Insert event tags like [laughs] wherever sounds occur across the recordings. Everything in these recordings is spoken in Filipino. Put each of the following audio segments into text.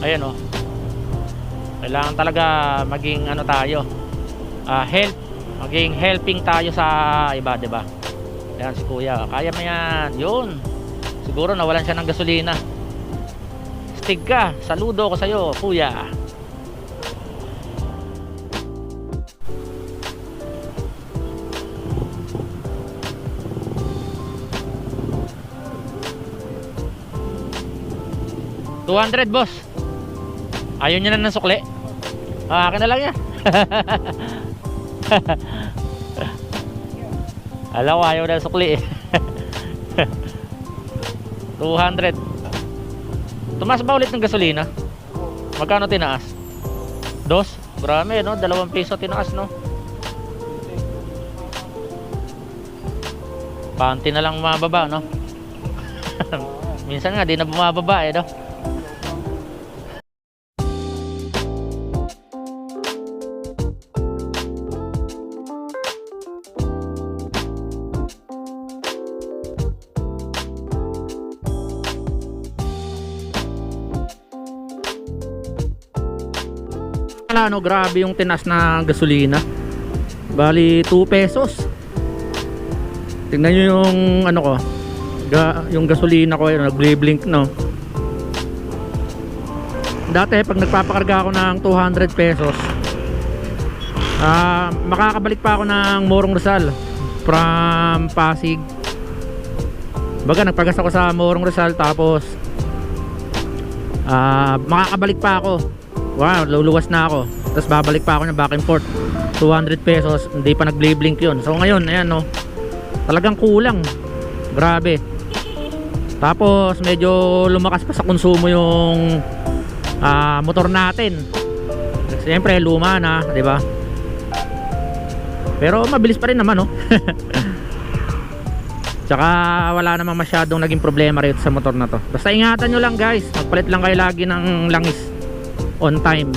ayan oh. Kailangan talaga maging ano tayo ah help maging helping tayo sa iba 'di ba? Ayan si kuya kaya mo yan. Yun. Siguro nawalan siya ng gasolina. Stig ka. Saludo ko sa'yo kuya. Two hundred boss Ayaw niya na ng sukli. Ah, Akin na lang yan. [laughs] Alam ko ayaw na sukli eh. [laughs] 200 Tumas ba ulit ng gasolina? Magkano tinaas? Dos? Grabe no, dalawang piso tinaas no? Panty na lang mababa no? [laughs] Minsan nga di na bumababa eh no Wala no, grabe yung tinas na gasolina. Bali 2 pesos. Tingnan nyo yung ano ko. Ga, yung gasolina ko ayun, nagble-blink no. Dati pag nagpapakarga ako ng 200 pesos, ah makakabalik pa ako ng Morong Rizal from Pasig. Baga nagpagas ako sa Morong Rizal tapos ah makakabalik pa ako wow luluwas na ako. Tapos babalik pa ako ng back and forth. 200 pesos hindi pa nag-blink yun. So ngayon ayan no. Talagang kulang. Grabe. Tapos medyo lumakas pa sa konsumo yung ah, motor natin. Siyempre luma na di ba? Pero mabilis pa rin naman no? [laughs] Tsaka wala namang masyadong naging problema rito sa motor na to. Basta ingatan nyo lang guys. Magpalit lang kayo lagi ng langis on time.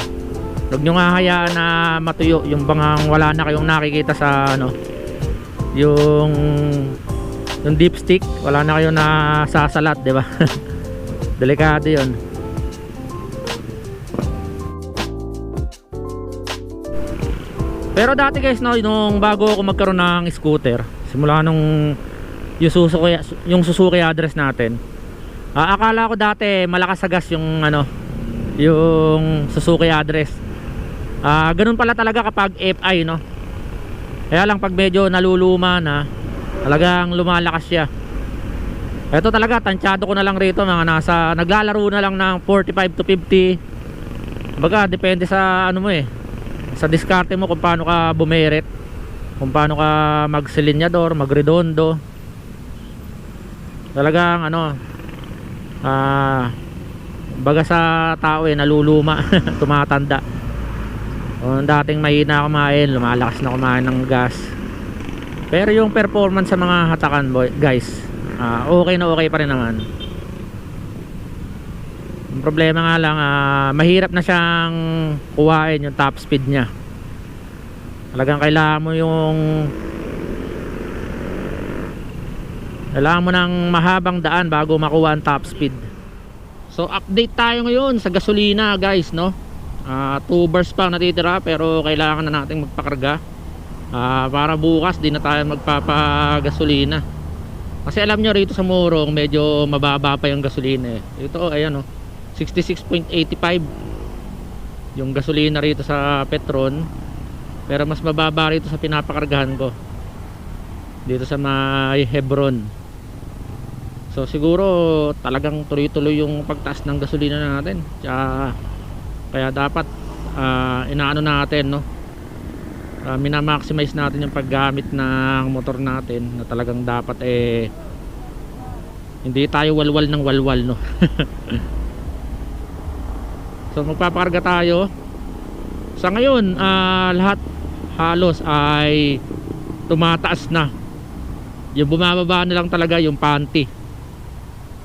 Huwag nyo nga hayaan na matuyo yung bangang wala na kayong nakikita sa ano yung yung dipstick wala na kayong nasasalat di ba? [laughs] Delikado yun. Pero dati guys no nung bago ako magkaroon ng scooter simula nung yung Suzuki, yung Suzuki address natin Ah, akala ko dati malakas sa gas yung ano yung Suzuki address. Ah ganun pala talaga kapag FI no? Kaya lang pag medyo naluluma na talagang lumalakas siya. Eto talaga tansyado ko na lang rito mga nasa naglalaro na lang ng 45 to 50 baga depende sa ano mo eh sa diskarte mo kung paano ka bumeret kung paano ka magsilinyador magredondo. Talagang ano ah baga sa tao eh naluluma [laughs] tumatanda. Kung dating mahina kumain lumalakas na kumain ng gas. Pero yung performance sa mga hatakan boy, guys ah, okay na okay pa rin naman. Ang problema nga lang ah, mahirap na siyang kuhain yung top speed nya talagang kailangan mo yung kailangan mo ng mahabang daan bago makuha ang top speed so update tayo ngayon sa gasolina guys no? 2 bars pa natitira pero kailangan na nating magpakarga. Ah, para bukas di na tayo magpapagasolina. Kasi alam nyo rito sa Morong medyo mababa pa yung gasolina eh. ito ayan oh 66.85 yung gasolina rito sa Petron. Pero mas mababa rito sa pinapakargahan ko dito sa may Hebron so siguro talagang tuloy-tuloy yung pagtaas ng gasolina natin. Kaya, kaya dapat ah, inaano natin no? Uh, minamaximize natin yung paggamit ng motor natin na talagang dapat eh hindi tayo walwal ng walwal no? [laughs] So magpapakarga tayo. Sa ngayon ah, lahat halos ay tumataas na. Yung bumababa na lang talaga yung panty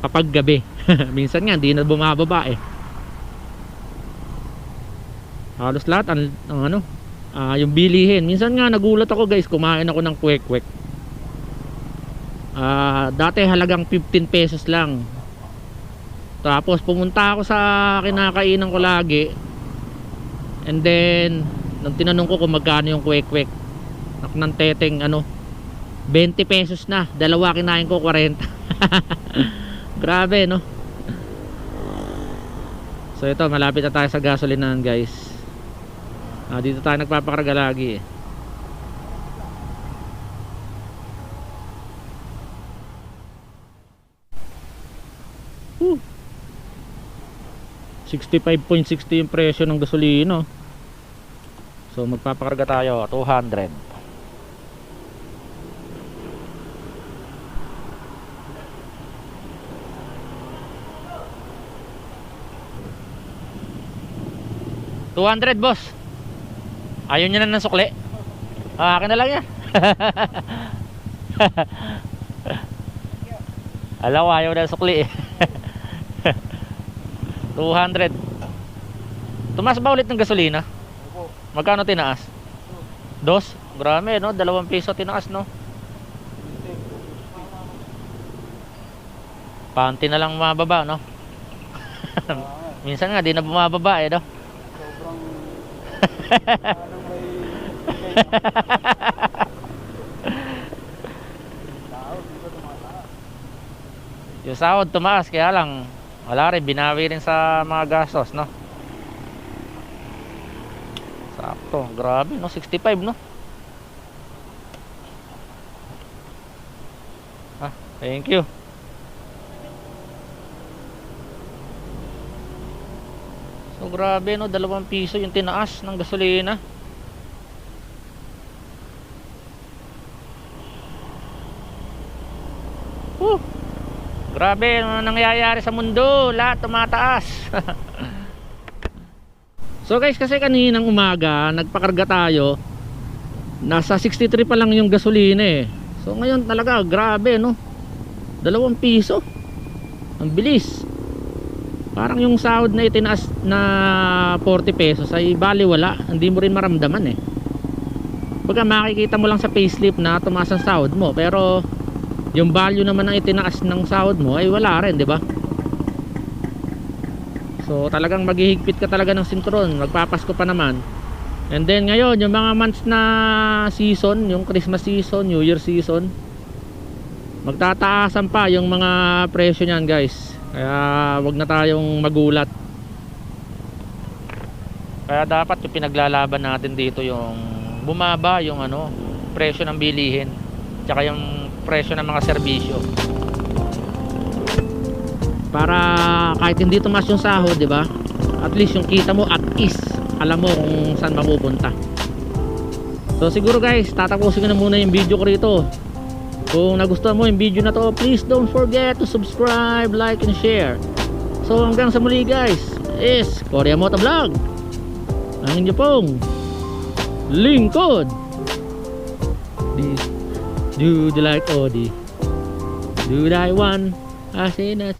kapag gabi [laughs] minsan nga hindi na bumababa eh halos lahat ang, ang ano ah, yung bilihin minsan nga nagulat ako guys kumain ako ng kwek kwek ah, dati halagang 15 pesos lang Tapos pumunta ako sa kinakainan ko lagi. And then, nung tinanong ko kung magkano yung kwek-kwek, ng teteng ano, 20 pesos na. Dalawa kinain ko 40. [laughs] Grabe, no? So ito, malapit na tayo sa gasolinahan, guys. Ah, dito tayo nagpapakarga lagi. eh. Whew. 65.60 yung presyo ng gasolina. So magpapakarga tayo 200. Two hundred boss. Ayaw niya na ng sukli. Ah, akin na lang yan. [laughs] Alam ko ayaw na ng sukli eh. [laughs] 200. Tumas ba ulit ng gasolina? Magkano tinaas? Dos? Grabe no, dalawang piso tinaas no. Panty na lang mababa no. [laughs] Minsan nga di na bumababa eh no. Sobrang parang may tao, di ba tumataas? [laughs] Yung sahod tumaas kaya lang wala rin binawi rin sa mga gastos no. Sakto, grabe no, 65 no. Ah, thank you. So grabe no, dalawang piso yung tinaas ng gasolina. Whew. Grabe, ano nangyayari sa mundo? Lahat tumataas. [laughs] so guys, kasi kaninang umaga, nagpakarga tayo. Nasa 63 pa lang yung gasolina eh. So ngayon talaga, grabe no. Dalawang piso. Ang bilis. Parang yung sahod na itinaas na 40 pesos ay bali wala. Hindi mo rin maramdaman eh. Baga makikita mo lang sa payslip na tumaas ang sahod mo. Pero yung value naman ng itinaas ng sahod mo ay wala rin, di ba? So talagang maghihigpit ka talaga ng sinturon, magpapasko pa naman. And then ngayon, yung mga months na season, yung Christmas season, New Year season, magtataasan pa yung mga presyo niyan, guys. Kaya wag na tayong magulat. Kaya dapat yung pinaglalaban natin dito yung bumaba yung ano, presyo ng bilihin, tsaka yung presyo ng mga serbisyo. Para kahit hindi tumas yung sahod, 'di ba? At least yung kita mo at is alam mo kung saan mapupunta. So siguro guys, tatapusin ko na muna yung video ko rito. Kung nagustuhan mo yung video na to, please don't forget to subscribe, like, and share. So hanggang sa muli guys, is Korea Moto Vlog. Ang inyo pong lingkod. Di- Do you like Odi? Do I want? I that.